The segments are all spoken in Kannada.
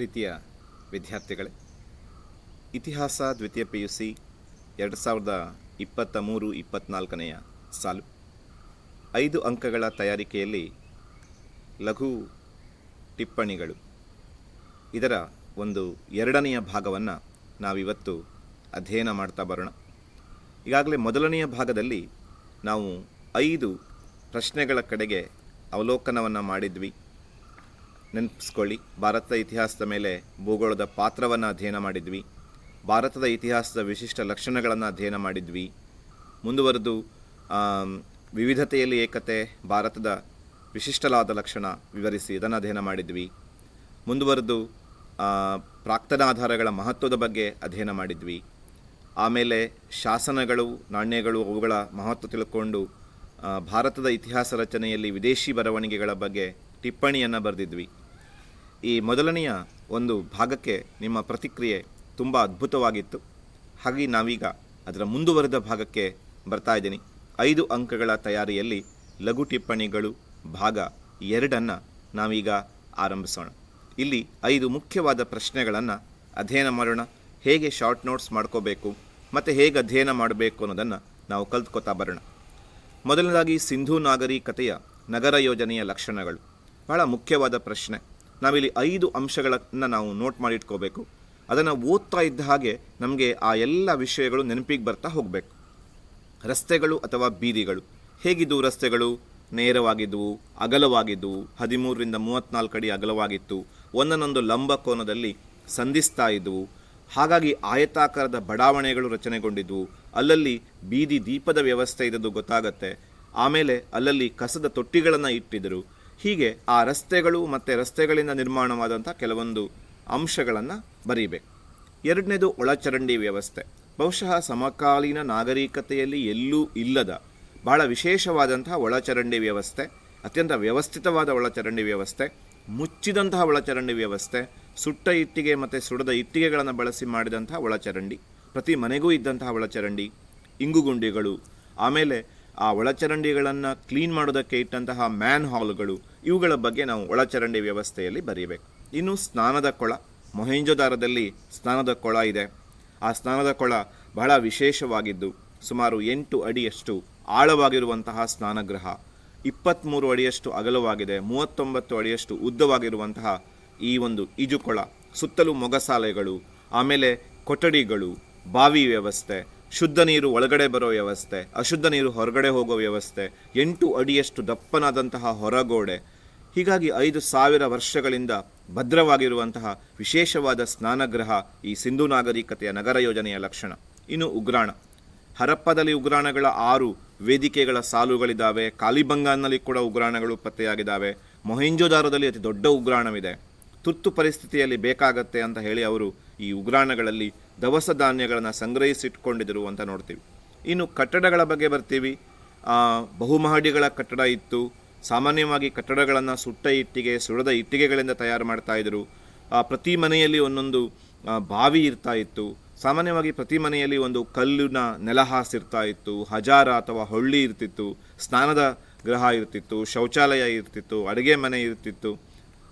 ಪ್ರೀತಿಯ ವಿದ್ಯಾರ್ಥಿಗಳೇ, ಇತಿಹಾಸ ದ್ವಿತೀಯ ಪಿ ಯು ಸಿ ಎರಡು ಸಾವಿರದ ಇಪ್ಪತ್ತ ಮೂರು ಇಪ್ಪತ್ತ್ನಾಲ್ಕನೆಯ ಸಾಲು. ಐದು ಅಂಕಗಳ ತಯಾರಿಕೆಯಲ್ಲಿ ಲಘು ಟಿಪ್ಪಣಿಗಳು. ಇದರ ಒಂದು ಎರಡನೆಯ ಭಾಗವನ್ನು ನಾವಿವತ್ತು ಅಧ್ಯಯನ ಮಾಡ್ತಾ ಬರೋಣ. ಈಗಾಗಲೇ ಮೊದಲನೆಯ ಭಾಗದಲ್ಲಿ ನಾವು ಐದು ಪ್ರಶ್ನೆಗಳ ಕಡೆಗೆ ಅವಲೋಕನವನ್ನು ಮಾಡಿದ್ವಿ. ನೆನಪಿಸ್ಕೊಳ್ಳಿ, ಭಾರತದ ಇತಿಹಾಸದ ಮೇಲೆ ಭೂಗೋಳದ ಪಾತ್ರವನ್ನು ಅಧ್ಯಯನ ಮಾಡಿದ್ವಿ, ಭಾರತದ ಇತಿಹಾಸದ ವಿಶಿಷ್ಟ ಲಕ್ಷಣಗಳನ್ನು ಅಧ್ಯಯನ ಮಾಡಿದ್ವಿ. ಮುಂದುವರೆದು ವಿವಿಧತೆಯಲ್ಲಿ ಏಕತೆ, ಭಾರತದ ವಿಶಿಷ್ಟಲಾದ ಲಕ್ಷಣ ವಿವರಿಸಿ ಇದನ್ನು ಅಧ್ಯಯನ ಮಾಡಿದ್ವಿ. ಮುಂದುವರೆದು ಪ್ರಾಕ್ತನ ಪ್ರಾಕ್ತನಾಧಾರಗಳ ಮಹತ್ವದ ಬಗ್ಗೆ ಅಧ್ಯಯನ ಮಾಡಿದ್ವಿ. ಆಮೇಲೆ ಶಾಸನಗಳು, ನಾಣ್ಯಗಳು, ಅವುಗಳ ಮಹತ್ವ ತಿಳ್ಕೊಂಡು ಭಾರತದ ಇತಿಹಾಸ ರಚನೆಯಲ್ಲಿ ವಿದೇಶಿ ಬರವಣಿಗೆಗಳ ಬಗ್ಗೆ ಟಿಪ್ಪಣಿಯನ್ನು ಬರೆದಿದ್ವಿ. ಈ ಮೊದಲನೆಯ ಒಂದು ಭಾಗಕ್ಕೆ ನಿಮ್ಮ ಪ್ರತಿಕ್ರಿಯೆ ತುಂಬ ಅದ್ಭುತವಾಗಿತ್ತು. ಹಾಗೆ ನಾವೀಗ ಅದರ ಮುಂದುವರೆದ ಭಾಗಕ್ಕೆ ಬರ್ತಾ ಇದ್ದೀನಿ. ಐದು ಅಂಕಗಳ ತಯಾರಿಯಲ್ಲಿ ಲಘು ಟಿಪ್ಪಣಿಗಳು ಭಾಗ ಎರಡನ್ನು ನಾವೀಗ ಆರಂಭಿಸೋಣ. ಇಲ್ಲಿ ಐದು ಮುಖ್ಯವಾದ ಪ್ರಶ್ನೆಗಳನ್ನು ಅಧ್ಯಯನ ಮಾಡೋಣ. ಹೇಗೆ ಶಾರ್ಟ್ ನೋಟ್ಸ್ ಮಾಡ್ಕೋಬೇಕು ಮತ್ತು ಹೇಗೆ ಅಧ್ಯಯನ ಮಾಡಬೇಕು ಅನ್ನೋದನ್ನು ನಾವು ಕಲ್ತ್ಕೋತಾ ಬರೋಣ. ಮೊದಲನೇದಾಗಿ ಸಿಂಧೂ ನಾಗರಿಕತೆಯ ನಗರ ಯೋಜನೆಯ ಲಕ್ಷಣಗಳು ಬಹಳ ಮುಖ್ಯವಾದ ಪ್ರಶ್ನೆ. ನಾವಿಲ್ಲಿ ಐದು ಅಂಶಗಳನ್ನು ನಾವು ನೋಟ್ ಮಾಡಿ ಇಟ್ಕೋಬೇಕು. ಅದನ್ನು ಓದ್ತಾ ಇದ್ದ ಹಾಗೆ ನಮಗೆ ಆ ಎಲ್ಲ ವಿಷಯಗಳು ನೆನಪಿಗೆ ಬರ್ತಾ ಹೋಗಬೇಕು. ರಸ್ತೆಗಳು ಅಥವಾ ಬೀದಿಗಳು. ಹೇಗಿದ್ದವು ರಸ್ತೆಗಳು? ನೇರವಾಗಿದ್ದವು ಅಗಲವಾಗಿದ್ದವು ಹದಿಮೂರರಿಂದ ಮೂವತ್ತ್ನಾಲ್ಕು ಅಡಿ ಅಗಲವಾಗಿತ್ತು, ಒಂದನ್ನೊಂದು ಲಂಬ ಕೋನದಲ್ಲಿ ಸಂಧಿಸ್ತಾ ಇದ್ದವು ಹಾಗಾಗಿ ಆಯತಾಕಾರದ ಬಡಾವಣೆಗಳು ರಚನೆಗೊಂಡಿದ್ವು. ಅಲ್ಲಲ್ಲಿ ಬೀದಿ ದೀಪದ ವ್ಯವಸ್ಥೆ ಇದ್ದದ್ದು ಗೊತ್ತಾಗತ್ತೆ. ಆಮೇಲೆ ಅಲ್ಲಲ್ಲಿ ಕಸದ ತೊಟ್ಟಿಗಳನ್ನು ಇಟ್ಟಿದ್ದರು ಹೀಗೆ ಆ ರಸ್ತೆಗಳು ಮತ್ತು ರಸ್ತೆಗಳಿಂದ ನಿರ್ಮಾಣವಾದಂಥ ಕೆಲವೊಂದು ಅಂಶಗಳನ್ನು ಬರೀಬೇಕು. ಎರಡನೇದು ಒಳಚರಂಡಿ ವ್ಯವಸ್ಥೆ. ಬಹುಶಃ ಸಮಕಾಲೀನ ನಾಗರಿಕತೆಯಲ್ಲಿ ಎಲ್ಲೂ ಇಲ್ಲದ ಬಹಳ ವಿಶೇಷವಾದಂತಹ ಒಳಚರಂಡಿ ವ್ಯವಸ್ಥೆ, ಅತ್ಯಂತ ವ್ಯವಸ್ಥಿತವಾದ ಒಳಚರಂಡಿ ವ್ಯವಸ್ಥೆ, ಮುಚ್ಚಿದಂತಹ ಒಳಚರಂಡಿ ವ್ಯವಸ್ಥೆ, ಸುಟ್ಟ ಇಟ್ಟಿಗೆ ಮತ್ತು ಸುಡದ ಇಟ್ಟಿಗೆಗಳನ್ನು ಬಳಸಿ ಮಾಡಿದಂತಹ ಒಳಚರಂಡಿ, ಪ್ರತಿ ಮನೆಗೂ ಇದ್ದಂತಹ ಒಳಚರಂಡಿ, ಇಂಗುಗುಂಡಿಗಳು, ಆಮೇಲೆ ಆ ಒಳಚರಂಡಿಗಳನ್ನು ಕ್ಲೀನ್ ಮಾಡೋದಕ್ಕೆ ಇಟ್ಟಂತಹ ಮ್ಯಾನ್ ಹಾಲ್ಗಳು ಇವುಗಳ ಬಗ್ಗೆ ನಾವು ಒಳಚರಂಡಿ ವ್ಯವಸ್ಥೆಯಲ್ಲಿ ಬರೀಬೇಕು. ಇನ್ನು ಸ್ನಾನದ ಕೊಳ, ಮೊಹೆಂಜೋದಾರದಲ್ಲಿ ಸ್ನಾನದ ಕೊಳ ಇದೆ. ಆ ಸ್ನಾನದ ಕೊಳ ಬಹಳ ವಿಶೇಷವಾಗಿದ್ದು, ಸುಮಾರು ಎಂಟು ಅಡಿಯಷ್ಟು ಆಳವಾಗಿರುವಂತಹ ಸ್ನಾನಗೃಹ. ಇಪ್ಪತ್ತ್ಮೂರು ಅಡಿಯಷ್ಟು ಅಗಲವಾಗಿದೆ, ಮೂವತ್ತೊಂಬತ್ತು ಅಡಿಯಷ್ಟು ಉದ್ದವಾಗಿರುವಂತಹ ಈ ಒಂದು ಈಜುಕೊಳ ಸುತ್ತಲೂ ಮೊಗಸಾಲೆಗಳು, ಆಮೇಲೆ ಕೊಠಡಿಗಳು, ಬಾವಿ ವ್ಯವಸ್ಥೆ ಶುದ್ಧ ನೀರು ಒಳಗಡೆ ಬರೋ ವ್ಯವಸ್ಥೆ, ಅಶುದ್ಧ ನೀರು ಹೊರಗಡೆ ಹೋಗೋ ವ್ಯವಸ್ಥೆ, ಎಂಟು ಅಡಿಯಷ್ಟು ದಪ್ಪನಾದಂತಹ ಹೊರಗೋಡೆ, ಹೀಗಾಗಿ ಐದು ಸಾವಿರ ವರ್ಷಗಳಿಂದ ಭದ್ರವಾಗಿರುವಂತಹ ವಿಶೇಷವಾದ ಸ್ನಾನಗೃಹ ಈ ಸಿಂಧು ನಾಗರಿಕತೆಯ ನಗರ ಯೋಜನೆಯ ಲಕ್ಷಣ. ಇನ್ನು ಉಗ್ರಾಣ. ಹರಪ್ಪದಲ್ಲಿ ಉಗ್ರಾಣಗಳ ಆರು ವೇದಿಕೆಗಳ ಸಾಲುಗಳಿದ್ದಾವೆ, ಕಾಲಿಬಂಗಾನ್ನಲ್ಲಿ ಕೂಡ ಉಗ್ರಾಣಗಳು ಪತ್ತೆಯಾಗಿದ್ದಾವೆ, ಮೊಹೆಂಜೋದಾರದಲ್ಲಿ ಅತಿ ದೊಡ್ಡ ಉಗ್ರಾಣವಿದೆ. ತುರ್ತು ಪರಿಸ್ಥಿತಿಯಲ್ಲಿ ಬೇಕಾಗತ್ತೆ ಅಂತ ಹೇಳಿ ಅವರು ಈ ಉಗ್ರಾಣಗಳಲ್ಲಿ ದವಸ ಧಾನ್ಯಗಳನ್ನು ಸಂಗ್ರಹಿಸಿಟ್ಕೊಂಡಿದ್ದರು ಅಂತ ನೋಡ್ತೀವಿ. ಇನ್ನು ಕಟ್ಟಡಗಳ ಬಗ್ಗೆ ಬರ್ತೀವಿ. ಬಹುಮಹಡಿಗಳ ಕಟ್ಟಡ ಇತ್ತು. ಸಾಮಾನ್ಯವಾಗಿ ಕಟ್ಟಡಗಳನ್ನು ಸುಟ್ಟ ಇಟ್ಟಿಗೆ, ಸುಡದ ಇಟ್ಟಿಗೆಗಳಿಂದ ತಯಾರು ಮಾಡ್ತಾ ಇದ್ರು. ಪ್ರತಿ ಮನೆಯಲ್ಲಿ ಒಂದೊಂದು ಬಾವಿ ಇರ್ತಾ ಇತ್ತು. ಸಾಮಾನ್ಯವಾಗಿ ಪ್ರತಿ ಮನೆಯಲ್ಲಿ ಒಂದು ಕಲ್ಲಿನ ನೆಲಹಾಸ್ ಇರ್ತಾ ಇತ್ತು. ಹಜಾರ ಅಥವಾ ಹೊಳ್ಳಿ ಇರ್ತಿತ್ತು. ಸ್ನಾನದ ಗೃಹ ಇರ್ತಿತ್ತು. ಶೌಚಾಲಯ ಇರ್ತಿತ್ತು. ಅಡುಗೆ ಮನೆ ಇರ್ತಿತ್ತು.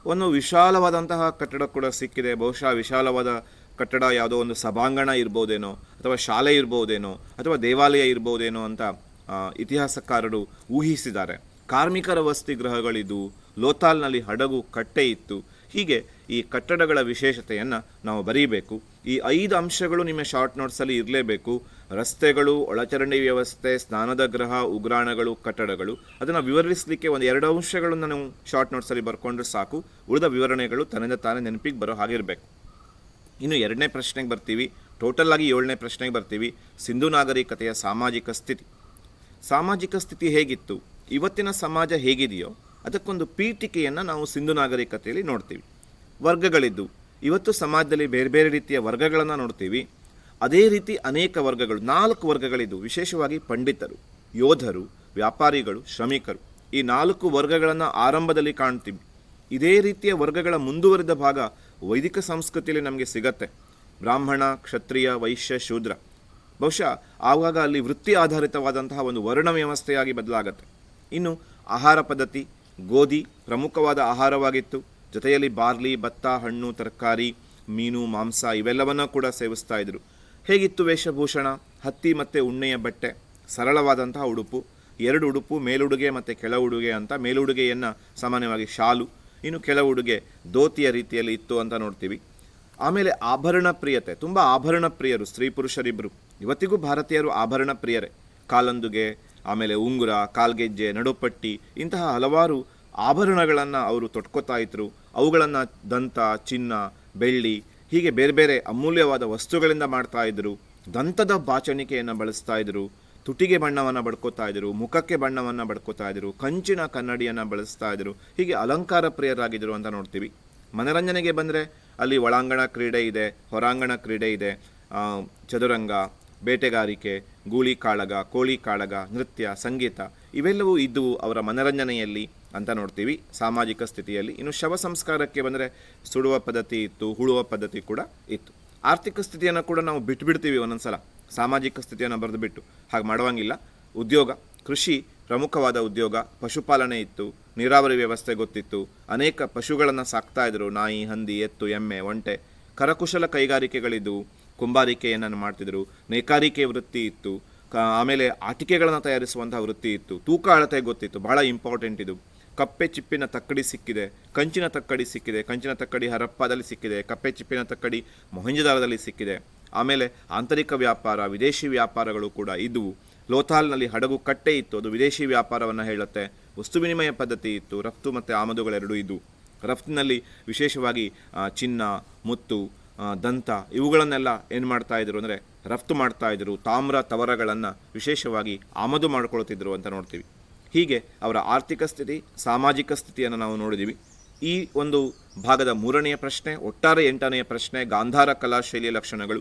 ಒಂದು ವಿಶಾಲವಾದಂತಹ ಕಟ್ಟಡ ಕೂಡ ಸಿಕ್ಕಿದೆ. ಬಹುಶಃ ವಿಶಾಲವಾದ ಕಟ್ಟಡ ಯಾವುದೋ ಒಂದು ಸಭಾಂಗಣ ಇರ್ಬೋದೇನೋ, ಅಥವಾ ಶಾಲೆ ಇರ್ಬೋದೇನೋ, ಅಥವಾ ದೇವಾಲಯ ಇರ್ಬೋದೇನೋ ಅಂತ ಇತಿಹಾಸಕಾರರು ಊಹಿಸಿದ್ದಾರೆ. ಕಾರ್ಮಿಕರ ವಸತಿ ಗೃಹಗಳಿದ್ದು, ಲೋತಾಲ್ನಲ್ಲಿ ಹಡಗು ಕಟ್ಟೆ ಇತ್ತು. ಹೀಗೆ ಈ ಕಟ್ಟಡಗಳ ವಿಶೇಷತೆಯನ್ನು ನಾವು ಬರೀಬೇಕು. ಈ ಐದು ಅಂಶಗಳು ನಿಮ್ಮ ಶಾರ್ಟ್ ನೋಟ್ಸಲ್ಲಿ ಇರಲೇಬೇಕು. ರಸ್ತೆಗಳು, ಒಳಚರಂಡಿ ವ್ಯವಸ್ಥೆ, ಸ್ನಾನದ ಗೃಹ, ಉಗ್ರಾಣಗಳು, ಕಟ್ಟಡಗಳು. ಅದನ್ನು ವಿವರಿಸಲಿಕ್ಕೆ ಒಂದು ಎರಡು ಅಂಶಗಳನ್ನು ನಾವು ಶಾರ್ಟ್ ನೋಟ್ಸಲ್ಲಿ ಬರ್ಕೊಂಡ್ರೆ ಸಾಕು. ಉಳಿದ ವಿವರಣೆಗಳು ತನ್ನಿಂದ ತಾನೇ ನೆನಪಿಗೆ ಬರೋ ಹಾಗಿರಬೇಕು. ಇನ್ನು ಎರಡನೇ ಪ್ರಶ್ನೆಗೆ ಬರ್ತೀವಿ. ಟೋಟಲ್ ಆಗಿ ಏಳನೇ ಪ್ರಶ್ನೆಗೆ ಬರ್ತೀವಿ. ಸಿಂಧು ನಾಗರಿಕತೆಯ ಸಾಮಾಜಿಕ ಸ್ಥಿತಿ. ಸಾಮಾಜಿಕ ಸ್ಥಿತಿ ಹೇಗಿತ್ತು? ಇವತ್ತಿನ ಸಮಾಜ ಹೇಗಿದೆಯೋ ಅದಕ್ಕೊಂದು ಪೀಠಿಕೆಯನ್ನು ನಾವು ಸಿಂಧು ನಾಗರಿಕತೆಯಲ್ಲಿ ನೋಡ್ತೀವಿ. ವರ್ಗಗಳಿದ್ದು. ಇವತ್ತು ಸಮಾಜದಲ್ಲಿ ಬೇರೆ ಬೇರೆ ರೀತಿಯ ವರ್ಗಗಳನ್ನು ನೋಡ್ತೀವಿ. ಅದೇ ರೀತಿ ಅನೇಕ ವರ್ಗಗಳು, ನಾಲ್ಕು ವರ್ಗಗಳಿದ್ದು. ವಿಶೇಷವಾಗಿ ಪಂಡಿತರು, ಯೋಧರು, ವ್ಯಾಪಾರಿಗಳು, ಶ್ರಮಿಕರು. ಈ ನಾಲ್ಕು ವರ್ಗಗಳನ್ನು ಆರಂಭದಲ್ಲಿ ಕಾಣ್ತೀವಿ. ಇದೇ ರೀತಿಯ ವರ್ಗಗಳ ಮುಂದುವರಿದ ಭಾಗ ವೈದಿಕ ಸಂಸ್ಕೃತಿಯಲ್ಲಿ ನಮಗೆ ಸಿಗತ್ತೆ. ಬ್ರಾಹ್ಮಣ, ಕ್ಷತ್ರಿಯ, ವೈಶ್ಯ, ಶೂದ್ರ. ಬಹುಶಃ ಆವಾಗ ಅಲ್ಲಿ ವೃತ್ತಿ ಆಧಾರಿತವಾದಂತಹ ಒಂದು ವರ್ಣ ವ್ಯವಸ್ಥೆಯಾಗಿ ಬದಲಾಗತ್ತೆ. ಇನ್ನು ಆಹಾರ ಪದ್ಧತಿ, ಗೋಧಿ ಪ್ರಮುಖವಾದ ಆಹಾರವಾಗಿತ್ತು. ಜೊತೆಯಲ್ಲಿ ಬಾರ್ಲಿ, ಭತ್ತ, ಹಣ್ಣು, ತರಕಾರಿ, ಮೀನು, ಮಾಂಸ ಇವೆಲ್ಲವನ್ನ ಕೂಡ ಸೇವಿಸ್ತಾ ಇದ್ದರು ಹೇಗಿತ್ತು ವೇಷಭೂಷಣ? ಹತ್ತಿ ಮತ್ತು ಉಣ್ಣೆಯ ಬಟ್ಟೆ, ಸರಳವಾದಂತಹ ಉಡುಪು, ಎರಡು ಉಡುಪು, ಮೇಲುಡುಗೆ ಮತ್ತು ಕೆಳ ಉಡುಗೆ ಅಂತ ಮೇಲುಡುಗೆಯನ್ನು ಸಾಮಾನ್ಯವಾಗಿ ಶಾಲು ಇನ್ನು ಕೆಲವು ಉಡುಗೆ ದೋತಿಯ ರೀತಿಯಲ್ಲಿ ಇತ್ತು ಅಂತ ನೋಡ್ತೀವಿ. ಆಮೇಲೆ ಆಭರಣ ಪ್ರಿಯತೆ, ತುಂಬ ಆಭರಣ ಪ್ರಿಯರು, ಸ್ತ್ರೀ ಪುರುಷರಿಬ್ಬರು ಇವತ್ತಿಗೂ ಭಾರತೀಯರು ಆಭರಣ ಪ್ರಿಯರೇ. ಕಾಲಂದುಗೆ, ಆಮೇಲೆ ಉಂಗುರ, ಕಾಲ್ಗೆಜ್ಜೆ, ನಡುಪಟ್ಟಿ, ಇಂತಹ ಹಲವಾರು ಆಭರಣಗಳನ್ನು ಅವರು ತೊಟ್ಕೋತಾ ಇದ್ರು. ಅವುಗಳನ್ನು ದಂತ, ಚಿನ್ನ, ಬೆಳ್ಳಿ, ಹೀಗೆ ಬೇರೆ ಬೇರೆ ಅಮೂಲ್ಯವಾದ ವಸ್ತುಗಳಿಂದ ಮಾಡ್ತಾ ಇದ್ರು. ದಂತದ ಬಾಚಣಿಕೆಯನ್ನು ಬಳಸ್ತಾ ಇದ್ರು. ತುಟಿಗೆ ಬಣ್ಣವನ್ನು ಬಡ್ಕೋತಾ ಇದ್ದರು ಮುಖಕ್ಕೆ ಬಣ್ಣವನ್ನು ಬಡ್ಕೋತಾ ಇದ್ದರು ಕಂಚಿನ ಕನ್ನಡಿಯನ್ನು ಬಳಸ್ತಾ ಇದ್ದರು ಹೀಗೆ ಅಲಂಕಾರ ಪ್ರಿಯರಾಗಿದ್ದರು ಅಂತ ನೋಡ್ತೀವಿ. ಮನರಂಜನೆಗೆ ಬಂದರೆ ಅಲ್ಲಿ ಒಳಾಂಗಣ ಕ್ರೀಡೆ ಇದೆ, ಹೊರಾಂಗಣ ಕ್ರೀಡೆ ಇದೆ ಚದುರಂಗ, ಬೇಟೆಗಾರಿಕೆ, ಗೂಳಿ ಕಾಳಗ, ಕೋಳಿ ಕಾಳಗ, ನೃತ್ಯ, ಸಂಗೀತ, ಇವೆಲ್ಲವೂ ಇದ್ದವು ಅವರ ಮನರಂಜನೆಯಲ್ಲಿ ಅಂತ ನೋಡ್ತೀವಿ. ಸಾಮಾಜಿಕ ಸ್ಥಿತಿಯಲ್ಲಿ ಇನ್ನು ಶವ ಸಂಸ್ಕಾರಕ್ಕೆ ಬಂದರೆ ಸುಡುವ ಪದ್ಧತಿ ಇತ್ತು, ಹುಳುವ ಪದ್ಧತಿ ಕೂಡ ಇತ್ತು. ಆರ್ಥಿಕ ಸ್ಥಿತಿಯನ್ನು ಕೂಡ ನಾವು ಬಿಟ್ಬಿಡ್ತೀವಿ ಒಂದೊಂದ್ಸಲ. ಸಾಮಾಜಿಕ ಸ್ಥಿತಿಯನ್ನು ಬರೆದು ಬಿಟ್ಟು ಹಾಗೆ ಮಾಡುವಂಗಿಲ್ಲ. ಉದ್ಯೋಗ, ಕೃಷಿ, ಪ್ರಮುಖವಾದ ಉದ್ಯೋಗ, ಪಶುಪಾಲನೆ ಇತ್ತು, ನೀರಾವರಿ ವ್ಯವಸ್ಥೆ ಗೊತ್ತಿತ್ತು. ಅನೇಕ ಪಶುಗಳನ್ನು ಸಾಕ್ತಾ ಇದ್ದರು ನಾಯಿ, ಹಂದಿ, ಎತ್ತು, ಎಮ್ಮೆ, ಒಂಟೆ. ಕರಕುಶಲ ಕೈಗಾರಿಕೆಗಳಿದ್ದವು ಕುಂಬಾರಿಕೆಯನ್ನು ಮಾಡ್ತಿದ್ರು. ನೇಕಾರಿಕೆ ವೃತ್ತಿ ಇತ್ತು. ಆಮೇಲೆ ಆಟಿಕೆಗಳನ್ನು ತಯಾರಿಸುವಂಥ ವೃತ್ತಿ ಇತ್ತು. ತೂಕ ಅಳತೆ ಗೊತ್ತಿತ್ತು. ಬಹಳ ಇಂಪಾರ್ಟೆಂಟ್ ಇದು. ಕಪ್ಪೆ ಚಿಪ್ಪಿನ ತಕ್ಕಡಿ ಸಿಕ್ಕಿದೆ. ಕಂಚಿನ ತಕ್ಕಡಿ ಸಿಕ್ಕಿದೆ. ಕಂಚಿನ ತಕ್ಕಡಿ ಹರಪ್ಪದಲ್ಲಿ ಸಿಕ್ಕಿದೆ. ಕಪ್ಪೆ ಚಿಪ್ಪಿನ ತಕ್ಕಡಿ ಮೊಹಂಜದಾರದಲ್ಲಿ ಸಿಕ್ಕಿದೆ. ಆಮೇಲೆ ಆಂತರಿಕ ವ್ಯಾಪಾರ, ವಿದೇಶಿ ವ್ಯಾಪಾರಗಳು ಕೂಡ ಇದ್ದವು ಲೋಥಾಲ್ನಲ್ಲಿ ಹಡಗು ಕಟ್ಟೆ ಇತ್ತು, ಅದು ವಿದೇಶಿ ವ್ಯಾಪಾರವನ್ನು ಹೇಳುತ್ತೆ. ವಸ್ತು ವಿನಿಮಯ ಪದ್ಧತಿ ಇತ್ತು, ರಫ್ತು ಮತ್ತು ಆಮದುಗಳೆರಡೂ ಇದ್ದವು ರಫ್ತಿನಲ್ಲಿ ವಿಶೇಷವಾಗಿ ಚಿನ್ನ, ಮುತ್ತು ದಂತ ಇವುಗಳನ್ನೆಲ್ಲ ಏನು ಮಾಡ್ತಾ ಇದ್ರು ಅಂದರೆ ರಫ್ತು ಮಾಡ್ತಾ ಇದ್ರು, ತಾಮ್ರ ತವರಗಳನ್ನು ವಿಶೇಷವಾಗಿ ಆಮದು ಮಾಡ್ಕೊಳ್ತಿದ್ರು ಅಂತ ನೋಡ್ತೀವಿ. ಹೀಗೆ ಅವರ ಆರ್ಥಿಕ ಸ್ಥಿತಿ, ಸಾಮಾಜಿಕ ಸ್ಥಿತಿಯನ್ನು ನಾವು ನೋಡಿದ್ದೀವಿ ಈ ಒಂದು ಭಾಗದ ಮೂರನೆಯ ಪ್ರಶ್ನೆ, ಒಟ್ಟಾರೆ ಎಂಟನೆಯ ಪ್ರಶ್ನೆ, ಗಾಂಧಾರ ಕಲಾಶೈಲಿಯ ಲಕ್ಷಣಗಳು.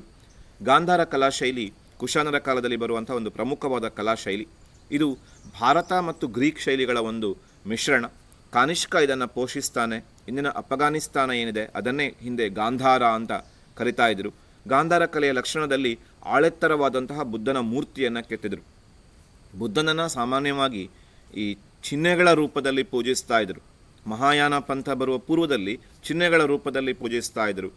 ಗಾಂಧಾರ ಕಲಾ ಶೈಲಿ ಕುಶಾನರ ಕಾಲದಲ್ಲಿ ಬರುವಂಥ ಒಂದು ಪ್ರಮುಖವಾದ ಕಲಾ ಶೈಲಿ ಇದು ಭಾರತ ಮತ್ತು ಗ್ರೀಕ್ ಶೈಲಿಗಳ ಒಂದು ಮಿಶ್ರಣ. ಕಾನಿಷ್ಕ ಇದನ್ನು ಪೋಷಿಸ್ತಾನೆ, ಇಂದಿನ ಅಫಘಾನಿಸ್ತಾನ ಏನಿದೆ ಅದನ್ನೇ ಹಿಂದೆ ಗಾಂಧಾರ ಅಂತ ಕರಿತಾ ಇದ್ದರು ಗಾಂಧಾರ ಕಲೆಯ ಲಕ್ಷಣದಲ್ಲಿ ಆಳೆತ್ತರವಾದಂತಹ ಬುದ್ಧನ ಮೂರ್ತಿಯನ್ನು ಕೆತ್ತಿದ್ರು. ಬುದ್ಧನನ್ನು ಸಾಮಾನ್ಯವಾಗಿ ಈ ಚಿಹ್ನೆಗಳ ರೂಪದಲ್ಲಿ ಪೂಜಿಸ್ತಾ ಇದ್ದರು ಮಹಾಯಾನ ಪಂಥ ಬರುವ ಪೂರ್ವದಲ್ಲಿ ಚಿಹ್ನೆಗಳ ರೂಪದಲ್ಲಿ ಪೂಜಿಸ್ತಾ ಇದ್ದರು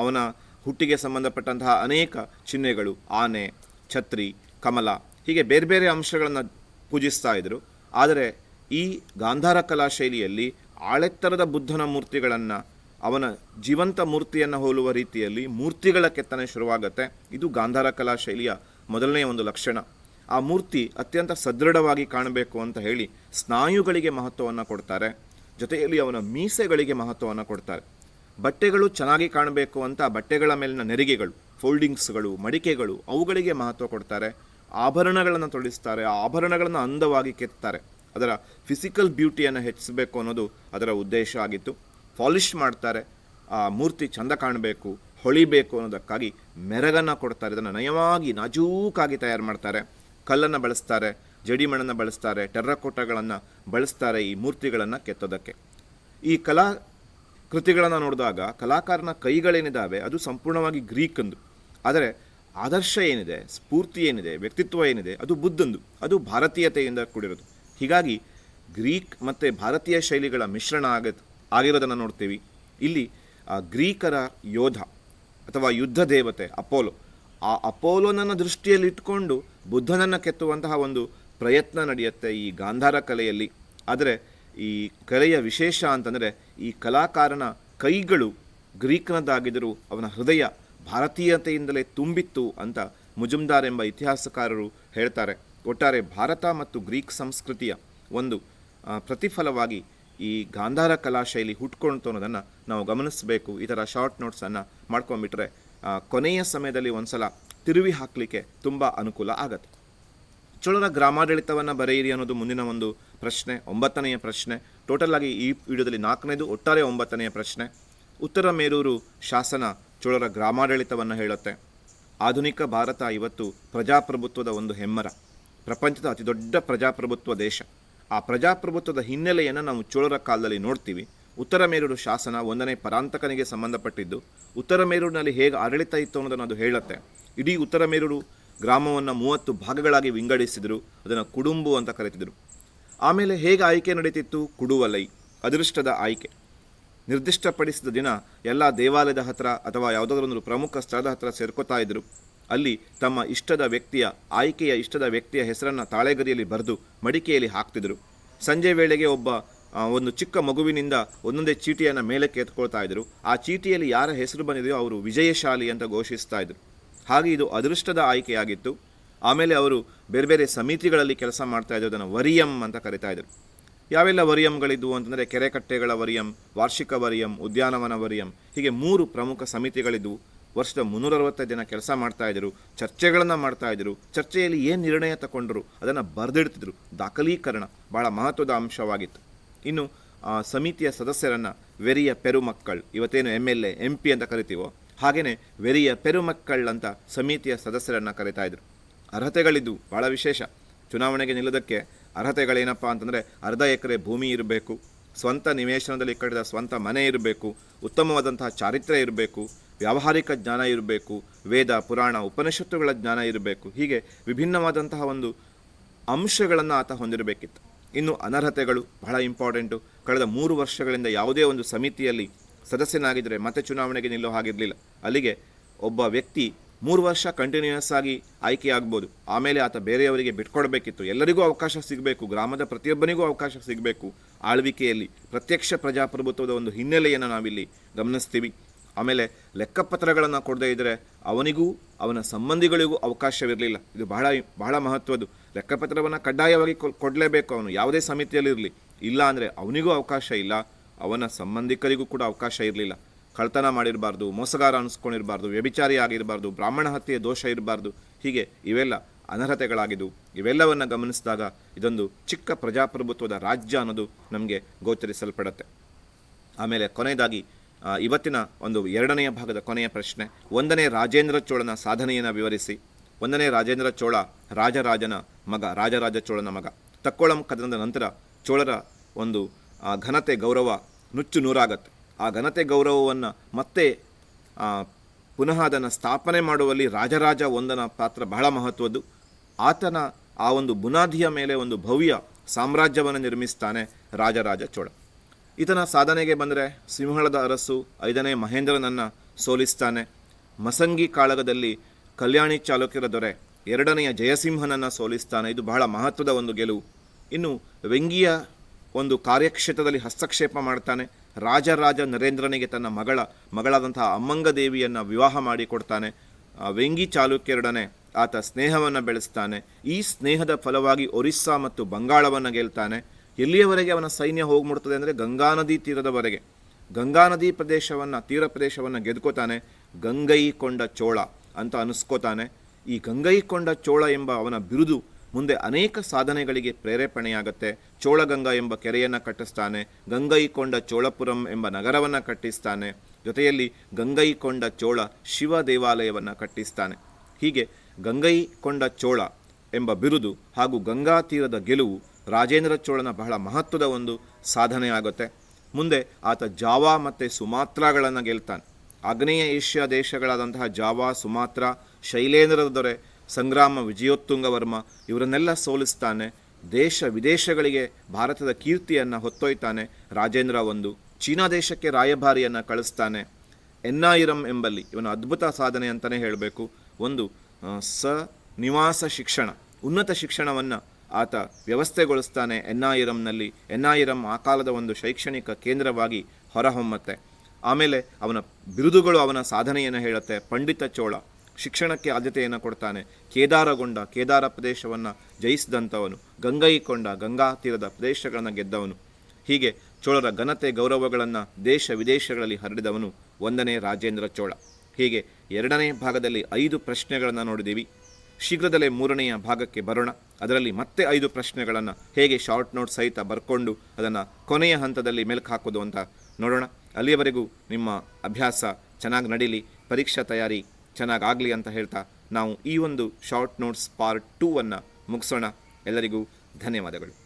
ಅವನ ಹುಟ್ಟಿಗೆ ಸಂಬಂಧಪಟ್ಟಂತಹ ಅನೇಕ ಚಿಹ್ನೆಗಳು, ಆನೆ, ಛತ್ರಿ, ಕಮಲ, ಹೀಗೆ ಬೇರೆ ಬೇರೆ ಅಂಶಗಳನ್ನು ಪೂಜಿಸ್ತಾ ಇದ್ದರು ಆದರೆ ಈ ಗಾಂಧಾರ ಕಲಾ ಶೈಲಿಯಲ್ಲಿ ಆಳೆತ್ತರದ ಬುದ್ಧನ ಮೂರ್ತಿಗಳನ್ನು, ಅವನ ಜೀವಂತ ಮೂರ್ತಿಯನ್ನು ಹೋಲುವ ರೀತಿಯಲ್ಲಿ ಮೂರ್ತಿಗಳ ಕೆತ್ತನೆ ಶುರುವಾಗುತ್ತೆ. ಇದು ಗಾಂಧಾರ ಕಲಾ ಶೈಲಿಯ ಮೊದಲನೆಯ ಒಂದು ಲಕ್ಷಣ. ಆ ಮೂರ್ತಿ ಅತ್ಯಂತ ಸದೃಢವಾಗಿ ಕಾಣಬೇಕು ಅಂತ ಹೇಳಿ ಸ್ನಾಯುಗಳಿಗೆ ಮಹತ್ವವನ್ನು ಕೊಡ್ತಾರೆ. ಜೊತೆಯಲ್ಲಿ ಅವನ ಮೀಸೆಗಳಿಗೆ ಮಹತ್ವವನ್ನು ಕೊಡ್ತಾರೆ. ಬಟ್ಟೆಗಳು ಚೆನ್ನಾಗಿ ಕಾಣಬೇಕು ಅಂತ ಬಟ್ಟೆಗಳ ಮೇಲಿನ ನೆರಿಗೆಗಳು, ಫೋಲ್ಡಿಂಗ್ಸ್ಗಳು, ಮಡಿಕೆಗಳು ಅವುಗಳಿಗೆ ಮಹತ್ವ ಕೊಡ್ತಾರೆ. ಆಭರಣಗಳನ್ನು ತೊಡಿಸ್ತಾರೆ, ಆ ಆಭರಣಗಳನ್ನು ಅಂದವಾಗಿ ಕೆತ್ತಾರೆ. ಅದರ ಫಿಸಿಕಲ್ ಬ್ಯೂಟಿಯನ್ನು ಹೆಚ್ಚಿಸಬೇಕು ಅನ್ನೋದು ಅದರ ಉದ್ದೇಶ ಆಗಿತ್ತು. ಪಾಲಿಷ್ ಮಾಡ್ತಾರೆ, ಆ ಮೂರ್ತಿ ಚಂದ ಕಾಣಬೇಕು, ಹೊಳಿಬೇಕು ಅನ್ನೋದಕ್ಕಾಗಿ ಮೆರಗನ್ನು ಕೊಡ್ತಾರೆ. ಇದನ್ನು ನಯವಾಗಿ ನಾಜೂಕಾಗಿ ತಯಾರು ಮಾಡ್ತಾರೆ. ಕಲ್ಲನ್ನು ಬಳಸ್ತಾರೆ ಜಡಿಮಣ್ಣನ್ನು ಬಳಸ್ತಾರೆ, ಟೆರ್ರಕೋಟಗಳನ್ನು ಬಳಸ್ತಾರೆ ಈ ಮೂರ್ತಿಗಳನ್ನು ಕೆತ್ತೋದಕ್ಕೆ. ಈ ಕಲಾ ಕೃತಿಗಳನ್ನು ನೋಡಿದಾಗ ಕಲಾಕಾರನ ಕೈಗಳೇನಿದ್ದಾವೆ ಅದು ಸಂಪೂರ್ಣವಾಗಿ ಗ್ರೀಕಂದು. ಆದರೆ ಆದರ್ಶ ಏನಿದೆ, ಸ್ಫೂರ್ತಿ ಏನಿದೆ, ವ್ಯಕ್ತಿತ್ವ ಏನಿದೆ, ಅದು ಬುದ್ಧಂದು. ಅದು ಭಾರತೀಯತೆಯಿಂದ ಕೂಡಿರೋದು. ಹೀಗಾಗಿ ಗ್ರೀಕ್ ಮತ್ತು ಭಾರತೀಯ ಶೈಲಿಗಳ ಮಿಶ್ರಣ ಆಗ, ಆಗಿರೋದನ್ನು ನೋಡ್ತೀವಿ. ಇಲ್ಲಿ ಗ್ರೀಕರ ಯೋಧ ಅಥವಾ ಯುದ್ಧ ದೇವತೆ ಅಪೋಲೋ, ಆ ಅಪೋಲೋನನ್ನು ದೃಷ್ಟಿಯಲ್ಲಿ ಇಟ್ಕೊಂಡು ಬುದ್ಧನನ್ನು ಕೆತ್ತುವಂತಹ ಒಂದು ಪ್ರಯತ್ನ ನಡೆಯುತ್ತೆ ಈ ಗಾಂಧಾರ ಕಲೆಯಲ್ಲಿ. ಆದರೆ ಈ ಕಲೆಯ ವಿಶೇಷ ಅಂತಂದರೆ ಈ ಕಲಾಕಾರನ ಕೈಗಳು ಗ್ರೀಕ್ನದ್ದಾಗಿದ್ದರೂ ಅವನ ಹೃದಯ ಭಾರತೀಯತೆಯಿಂದಲೇ ತುಂಬಿತ್ತು ಅಂತ ಮುಜುಮ್ದಾರ್ ಎಂಬ ಇತಿಹಾಸಕಾರರು ಹೇಳ್ತಾರೆ. ಒಟ್ಟಾರೆ ಭಾರತ ಮತ್ತು ಗ್ರೀಕ್ ಸಂಸ್ಕೃತಿಯ ಒಂದು ಪ್ರತಿಫಲವಾಗಿ ಈ ಗಾಂಧಾರ ಕಲಾ ಶೈಲಿ ಹುಟ್ಕೊಳ್ತು ಅನ್ನೋದನ್ನು ನಾವು ಗಮನಿಸಬೇಕು. ಈ ಥರ ಶಾರ್ಟ್ ನೋಟ್ಸನ್ನು ಮಾಡ್ಕೊಂಬಿಟ್ರೆ ಕೊನೆಯ ಸಮಯದಲ್ಲಿ ಒಂದ್ಸಲ ತಿರುವಿ ಹಾಕಲಿಕ್ಕೆ ತುಂಬ ಅನುಕೂಲ ಆಗತ್ತೆ. ಚೋಳರ ಗ್ರಾಮಾಡಳಿತವನ್ನು ಬರೆಯಿರಿ ಅನ್ನೋದು ಮುಂದಿನ ಒಂದು ಪ್ರಶ್ನೆ, ಒಂಬತ್ತನೆಯ ಪ್ರಶ್ನೆ. ಟೋಟಲ್ ಆಗಿ ಈ ವಿಡಿಯೋದಲ್ಲಿ ನಾಲ್ಕನೇದು ಒಟ್ಟಾರೆ ಒಂಬತ್ತನೆಯ ಪ್ರಶ್ನೆ. ಉತ್ತರ ಮೇರೂರು ಶಾಸನ ಚೋಳರ ಗ್ರಾಮಾಡಳಿತವನ್ನು ಹೇಳುತ್ತೆ. ಆಧುನಿಕ ಭಾರತ ಇವತ್ತು ಪ್ರಜಾಪ್ರಭುತ್ವದ ಒಂದು ಹೆಮ್ಮರ. ಪ್ರಪಂಚದ ಅತಿ ದೊಡ್ಡ ಪ್ರಜಾಪ್ರಭುತ್ವ ದೇಶ. ಆ ಪ್ರಜಾಪ್ರಭುತ್ವದ ಹಿನ್ನೆಲೆಯನ್ನು ನಾವು ಚೋಳರ ಕಾಲದಲ್ಲಿ ನೋಡ್ತೀವಿ. ಉತ್ತರ ಮೇರೂರು ಶಾಸನ ಒಂದನೇ ಪರಾಂತಕನಿಗೆ ಸಂಬಂಧಪಟ್ಟಿದ್ದು, ಉತ್ತರ ಮೇರೂರಿನಲ್ಲಿ ಹೇಗೆ ಆಡಳಿತ ಇತ್ತು ಅನ್ನೋದನ್ನು ಅದು ಹೇಳುತ್ತೆ. ಇಡೀ ಉತ್ತರ ಮೇರೂರು ಗ್ರಾಮವನ್ನು ಮೂವತ್ತು ಭಾಗಗಳಾಗಿ ವಿಂಗಡಿಸಿದರು, ಅದನ್ನು ಕುಡುಂಬು ಅಂತ ಕರೀತಿದ್ರು. ಆಮೇಲೆ ಹೇಗೆ ಆಯ್ಕೆ ನಡೀತಿತ್ತು? ಕುಡುವಲೈ. ಅದೃಷ್ಟದ ಆಯ್ಕೆ. ನಿರ್ದಿಷ್ಟಪಡಿಸಿದ ದಿನ ಎಲ್ಲ ದೇವಾಲಯದ ಹತ್ರ ಅಥವಾ ಯಾವುದಾದ್ರೊಂದು ಪ್ರಮುಖ ಸ್ಥಳದ ಹತ್ರ ಸೇರ್ಕೋತಾ ಇದ್ದರು ಅಲ್ಲಿ ತಮ್ಮ ಇಷ್ಟದ ವ್ಯಕ್ತಿಯ, ಆಯ್ಕೆಯ ಇಷ್ಟದ ವ್ಯಕ್ತಿಯ ಹೆಸರನ್ನು ತಾಳೆಗರಿಯಲ್ಲಿ ಬರೆದು ಮಡಿಕೆಯಲ್ಲಿ ಹಾಕ್ತಿದ್ರು. ಸಂಜೆ ವೇಳೆಗೆ ಒಬ್ಬ ಒಂದು ಚಿಕ್ಕ ಮಗುವಿನಿಂದ ಒಂದೊಂದೇ ಚೀಟಿಯನ್ನು ಮೇಲಕ್ಕೆ ಎತ್ಕೊಳ್ತಾ ಇದ್ದರು ಆ ಚೀಟಿಯಲ್ಲಿ ಯಾರ ಹೆಸರು ಬಂದಿದೆಯೋ ಅವರು ವಿಜಯಶಾಲಿ ಅಂತ ಘೋಷಿಸ್ತಾ ಇದ್ರು. ಹಾಗೆ ಇದು ಅದೃಷ್ಟದ ಆಯ್ಕೆಯಾಗಿತ್ತು. ಆಮೇಲೆ ಅವರು ಬೇರೆ ಬೇರೆ ಸಮಿತಿಗಳಲ್ಲಿ ಕೆಲಸ ಮಾಡ್ತಾ ಇದ್ದರು ಅದನ್ನು ವರಿಯಂ ಅಂತ ಕರಿತಾ ಇದ್ರು. ಯಾವೆಲ್ಲ ವರಿಯಂಗಳಿದ್ವು ಅಂತಂದರೆ ಕೆರೆಕಟ್ಟೆಗಳ ವರಿಯಂ, ವಾರ್ಷಿಕ ವರಿಯಂ, ಉದ್ಯಾನವನ ವರಿಯಂ, ಹೀಗೆ ಮೂರು ಪ್ರಮುಖ ಸಮಿತಿಗಳಿದ್ವು ವರ್ಷದ ಮುನ್ನೂರ ಅರವತ್ತೈದು ದಿನ ಕೆಲಸ ಮಾಡ್ತಾ ಇದ್ರು, ಚರ್ಚೆಗಳನ್ನು ಮಾಡ್ತಾ ಇದ್ರು, ಚರ್ಚೆಯಲ್ಲಿ ಏನು ನಿರ್ಣಯ ತಗೊಂಡರು ಅದನ್ನು ಬರೆದಿಡ್ತಿದ್ರು. ದಾಖಲೀಕರಣ ಭಾಳ ಮಹತ್ವದ ಅಂಶವಾಗಿತ್ತು. ಇನ್ನು ಸಮಿತಿಯ ಸದಸ್ಯರನ್ನು ವೆರಿಯ ಪೆರುಮಕ್ಕಳ್, ಇವತ್ತೇನು M L A M P ಅಂತ ಕರಿತೀವೋ ಹಾಗೆಯೇ ವೆರಿಯ ಪೆರುಮಕ್ಕಳ್ ಅಂತ ಸಮಿತಿಯ ಸದಸ್ಯರನ್ನು ಕರಿತಾ ಇದ್ರು. ಅರ್ಹತೆಗಳಿದ್ದು ಭಾಳ ವಿಶೇಷ. ಚುನಾವಣೆಗೆ ನಿಲ್ಲೋದಕ್ಕೆ ಅರ್ಹತೆಗಳೇನಪ್ಪ ಅಂತಂದರೆ ಅರ್ಧ ಎಕರೆ ಭೂಮಿ ಇರಬೇಕು, ಸ್ವಂತ ನಿವೇಶನದಲ್ಲಿ ಕಟ್ಟಿದ ಸ್ವಂತ ಮನೆ ಇರಬೇಕು, ಉತ್ತಮವಾದಂತಹ ಚಾರಿತ್ರ್ಯ ಇರಬೇಕು, ವ್ಯಾವಹಾರಿಕ ಜ್ಞಾನ ಇರಬೇಕು, ವೇದ, ಪುರಾಣ, ಉಪನಿಷತ್ತುಗಳ ಜ್ಞಾನ ಇರಬೇಕು, ಹೀಗೆ ವಿಭಿನ್ನವಾದಂತಹ ಒಂದು ಅಂಶಗಳನ್ನು ಆತ ಹೊಂದಿರಬೇಕಿತ್ತು. ಇನ್ನು ಅನರ್ಹತೆಗಳು ಬಹಳ ಇಂಪಾರ್ಟೆಂಟು. ಕಳೆದ ಮೂರು ವರ್ಷಗಳಿಂದ ಯಾವುದೇ ಒಂದು ಸಮಿತಿಯಲ್ಲಿ ಸದಸ್ಯನಾಗಿದ್ದರೆ ಮತ್ತೆ ಚುನಾವಣೆಗೆ ನಿಲ್ಲೋ ಹಾಗಿರಲಿಲ್ಲ. ಅಲ್ಲಿಗೆ ಒಬ್ಬ ವ್ಯಕ್ತಿ ಮೂರು ವರ್ಷ ಕಂಟಿನ್ಯೂಯಸ್ ಆಗಿ ಆಯ್ಕೆ ಆಗ್ಬೋದು ಆಮೇಲೆ ಆತ ಬೇರೆಯವರಿಗೆ ಬಿಟ್ಕೊಡ್ಬೇಕಿತ್ತು. ಎಲ್ಲರಿಗೂ ಅವಕಾಶ ಸಿಗಬೇಕು. ಗ್ರಾಮದ ಪ್ರತಿಯೊಬ್ಬನಿಗೂ ಅವಕಾಶ ಸಿಗಬೇಕು. ಆಳ್ವಿಕೆಯಲ್ಲಿ ಪ್ರತ್ಯಕ್ಷ ಪ್ರಜಾಪ್ರಭುತ್ವದ ಒಂದು ಹಿನ್ನೆಲೆಯನ್ನು ನಾವಿಲ್ಲಿ ಗಮನಿಸ್ತೀವಿ. ಆಮೇಲೆ ಲೆಕ್ಕಪತ್ರಗಳನ್ನು ಕೊಡದೇ ಇದ್ದರೆ ಅವನಿಗೂ, ಅವನ ಸಂಬಂಧಿಗಳಿಗೂ ಅವಕಾಶವಿರಲಿಲ್ಲ. ಇದು ಬಹಳ ಬಹಳ ಮಹತ್ವದ್ದು. ಲೆಕ್ಕಪತ್ರವನ್ನು ಕಡ್ಡಾಯವಾಗಿ ಕೊಡಲೇಬೇಕು. ಅವನು ಯಾವುದೇ ಸಮಿತಿಯಲ್ಲಿರಲಿ. ಇಲ್ಲ ಅಂದರೆ ಅವನಿಗೂ ಅವಕಾಶ ಇಲ್ಲ. ಅವನ ಸಂಬಂಧಿಕರಿಗೂ ಕೂಡ ಅವಕಾಶ ಇರಲಿಲ್ಲ. ಕಳ್ತನ ಮಾಡಿರಬಾರ್ದು, ಮೋಸಗಾರ ಅನಿಸ್ಕೊಂಡಿರಬಾರ್ದು ವ್ಯಭಿಚಾರಿ ಆಗಿರಬಾರ್ದು ಬ್ರಾಹ್ಮಣ ಹತ್ಯೆಯ ದೋಷ ಇರಬಾರ್ದು, ಹೀಗೆ ಇವೆಲ್ಲ ಅನರ್ಹತೆಗಳಾಗಿದ್ದು ಇವೆಲ್ಲವನ್ನು ಗಮನಿಸಿದಾಗ ಇದೊಂದು ಚಿಕ್ಕ ಪ್ರಜಾಪ್ರಭುತ್ವದ ರಾಜ್ಯ ಅನ್ನೋದು ನಮಗೆ ಗೋಚರಿಸಲ್ಪಡುತ್ತೆ. ಆಮೇಲೆ ಕೊನೆಯದಾಗಿ ಇವತ್ತಿನ ಒಂದು ಎರಡನೆಯ ಭಾಗದ ಕೊನೆಯ ಪ್ರಶ್ನೆ, ಒಂದನೇ ರಾಜೇಂದ್ರ ಚೋಳನ ಸಾಧನೆಯನ್ನು ವಿವರಿಸಿ. ಒಂದನೇ ರಾಜೇಂದ್ರ ಚೋಳ ರಾಜರಾಜನ ಮಗ, ರಾಜರಾಜ ಚೋಳನ ಮಗ. ತಕ್ಕೋಳಂ ಕದನದ ನಂತರ ಚೋಳರ ಒಂದು ಘನತೆ, ಗೌರವ ನುಚ್ಚು ನೂರಾಗತ್ತೆ. ಆ ಘನತೆ ಗೌರವವನ್ನು ಮತ್ತೆ ಪುನಃ ಅದನ್ನು ಸ್ಥಾಪನೆ ಮಾಡುವಲ್ಲಿ ರಾಜರಾಜ ಒಂದನ ಪಾತ್ರ ಬಹಳ ಮಹತ್ವದ್ದು. ಆತನ ಆ ಒಂದು ಬುನಾದಿಯ ಮೇಲೆ ಒಂದು ಭವ್ಯ ಸಾಮ್ರಾಜ್ಯವನ್ನು ನಿರ್ಮಿಸ್ತಾನೆ ರಾಜರಾಜ ಚೋಳ. ಈತನ ಸಾಧನೆಗೆ ಬಂದರೆ ಸಿಂಹಳದ ಅರಸು, ಐದನೇ ಮಹೇಂದ್ರನನ್ನು ಸೋಲಿಸ್ತಾನೆ. ಮಸಂಗಿ ಕಾಳಗದಲ್ಲಿ ಕಲ್ಯಾಣಿ ಚಾಲುಕ್ಯರ ದೊರೆ ಎರಡನೆಯ ಜಯಸಿಂಹನನ್ನು ಸೋಲಿಸ್ತಾನೆ. ಇದು ಬಹಳ ಮಹತ್ವದ ಒಂದು ಗೆಲುವು. ಇನ್ನು ವೆಂಗಿಯ ಒಂದು ಕಾರ್ಯಕ್ಷೇತ್ರದಲ್ಲಿ ಹಸ್ತಕ್ಷೇಪ ಮಾಡ್ತಾನೆ. ರಾಜರಾಜ ನರೇಂದ್ರನಿಗೆ ತನ್ನ ಮಗಳ ಮಗಳಾದಂತಹ ಅಮ್ಮಂಗ ದೇವಿಯನ್ನು ವಿವಾಹ ಮಾಡಿಕೊಡ್ತಾನೆ ವೆಂಗಿ ಚಾಲುಕ್ಯರೊಡನೆ ಆತ ಸ್ನೇಹವನ್ನು ಬೆಳೆಸ್ತಾನೆ. ಈ ಸ್ನೇಹದ ಫಲವಾಗಿ ಒರಿಸ್ಸಾ ಮತ್ತು ಬಂಗಾಳವನ್ನು ಗೆಲ್ತಾನೆ. ಎಲ್ಲಿಯವರೆಗೆ ಅವನ ಸೈನ್ಯ ಹೋಗಿ ಮುಟ್ತದೆ ಅಂದರೆ ಗಂಗಾ ನದಿ ತೀರದವರೆಗೆ. ಗಂಗಾ ನದಿ ಪ್ರದೇಶವನ್ನು, ತೀರ ಪ್ರದೇಶವನ್ನು ಗೆದ್ಕೋತಾನೆ. ಗಂಗೈಕೊಂಡ ಚೋಳ ಅಂತ ಅನಿಸ್ಕೋತಾನೆ. ಈ ಗಂಗೈಕೊಂಡ ಚೋಳ ಎಂಬ ಅವನ ಬಿರುದು ಮುಂದೆ ಅನೇಕ ಸಾಧನೆಗಳಿಗೆ ಪ್ರೇರೇಪಣೆಯಾಗತ್ತೆ. ಚೋಳಗಂಗಾ ಎಂಬ ಕೆರೆಯನ್ನು ಕಟ್ಟಿಸ್ತಾನೆ, ಗಂಗೈಕೊಂಡ ಚೋಳಪುರಂ ಎಂಬ ನಗರವನ್ನು ಕಟ್ಟಿಸ್ತಾನೆ, ಜೊತೆಯಲ್ಲಿ ಗಂಗೈಕೊಂಡ ಚೋಳ ಶಿವ ದೇವಾಲಯವನ್ನು ಕಟ್ಟಿಸ್ತಾನೆ. ಹೀಗೆ ಗಂಗೈಕೊಂಡ ಚೋಳ ಎಂಬ ಬಿರುದು ಹಾಗೂ ಗಂಗಾ ತೀರದ ಗೆಲುವು ರಾಜೇಂದ್ರ ಚೋಳನ ಬಹಳ ಮಹತ್ವದ ಒಂದು ಸಾಧನೆ ಆಗುತ್ತೆ. ಮುಂದೆ ಆತ ಜಾವಾ ಮತ್ತು ಸುಮಾತ್ರಾಗಳನ್ನು ಗೆಲ್ತಾನೆ. ಆಗ್ನೇಯ ಏಷ್ಯಾ ದೇಶಗಳಾದಂತಹ ಜಾವಾ, ಸುಮಾತ್ರ, ಶೈಲೇಂದ್ರದ ದೊರೆ ಸಂಗ್ರಾಮ ವಿಜಯೋತ್ತುಂಗ ವರ್ಮ ಇವರನ್ನೆಲ್ಲ ಸೋಲಿಸ್ತಾನೆ, ದೇಶ ವಿದೇಶಗಳಿಗೆ ಭಾರತದ ಕೀರ್ತಿಯನ್ನು ಹೊತ್ತೊಯ್ತಾನೆ. ರಾಜೇಂದ್ರ ಒಂದು ಚೀನಾ ದೇಶಕ್ಕೆ ರಾಯಭಾರಿಯನ್ನು ಕಳಿಸ್ತಾನೆ. ಎನ್ನಾಯಿರಂ ಎಂಬಲ್ಲಿ ಇವನ ಅದ್ಭುತ ಸಾಧನೆ ಅಂತಲೇ ಹೇಳಬೇಕು. ಒಂದು ಸ ನಿವಾಸ ಶಿಕ್ಷಣ, ಉನ್ನತ ಶಿಕ್ಷಣವನ್ನು ಆತ ವ್ಯವಸ್ಥೆಗೊಳಿಸ್ತಾನೆ ಎನ್ನಾಯಿರಂನಲ್ಲಿ. ಎನ್ನಾಯಿರಂ ಆ ಕಾಲದ ಒಂದು ಶೈಕ್ಷಣಿಕ ಕೇಂದ್ರವಾಗಿ ಹೊರಹೊಮ್ಮತ್ತೆ. ಆಮೇಲೆ ಅವನ ಬಿರುದುಗಳು ಅವನ ಸಾಧನೆಯನ್ನು ಹೇಳುತ್ತೆ, ಪಂಡಿತ ಚೋಳ. ಶಿಕ್ಷಣಕ್ಕೆ ಆದ್ಯತೆಯನ್ನು ಕೊಡ್ತಾನೆ. ಕೇದಾರಗೊಂಡ, ಕೇದಾರ ಪ್ರದೇಶವನ್ನು ಜಯಿಸಿದಂಥವನು, ಗಂಗೈಕೊಂಡ, ಗಂಗಾ ತೀರದ ಪ್ರದೇಶಗಳನ್ನು ಗೆದ್ದವನು. ಹೀಗೆ ಚೋಳರ ಘನತೆ ಗೌರವಗಳನ್ನು ದೇಶ ವಿದೇಶಗಳಲ್ಲಿ ಹರಡಿದವನು ಒಂದನೇ ರಾಜೇಂದ್ರ ಚೋಳ. ಹೀಗೆ ಎರಡನೇ ಭಾಗದಲ್ಲಿ ಐದು ಪ್ರಶ್ನೆಗಳನ್ನು ನೋಡಿದ್ದೀವಿ ಶೀಘ್ರದಲ್ಲೇ ಮೂರನೆಯ ಭಾಗಕ್ಕೆ ಬರೋಣ. ಅದರಲ್ಲಿ ಮತ್ತೆ ಐದು ಪ್ರಶ್ನೆಗಳನ್ನು ಹೇಗೆ ಶಾರ್ಟ್ ನೋಟ್ ಸಹಿತ ಬರ್ಕೊಂಡು ಅದನ್ನು ಕೊನೆಯ ಹಂತದಲ್ಲಿ ಮೆಲುಕು ಹಾಕೋದು ಅಂತ ನೋಡೋಣ. ಅಲ್ಲಿಯವರೆಗೂ ನಿಮ್ಮ ಅಭ್ಯಾಸ ಚೆನ್ನಾಗಿ ನಡೀಲಿ. ಪರೀಕ್ಷಾ ತಯಾರಿ ಚೆನ್ನಾಗಾಗಲಿ ಅಂತ ಹೇಳ್ತಾ ನಾವು ಈ ಒಂದು ಶಾರ್ಟ್ ನೋಟ್ಸ್ ಪಾರ್ಟ್ ಟೂವನ್ನು ಮುಗಿಸೋಣ. ಎಲ್ಲರಿಗೂ ಧನ್ಯವಾದಗಳು.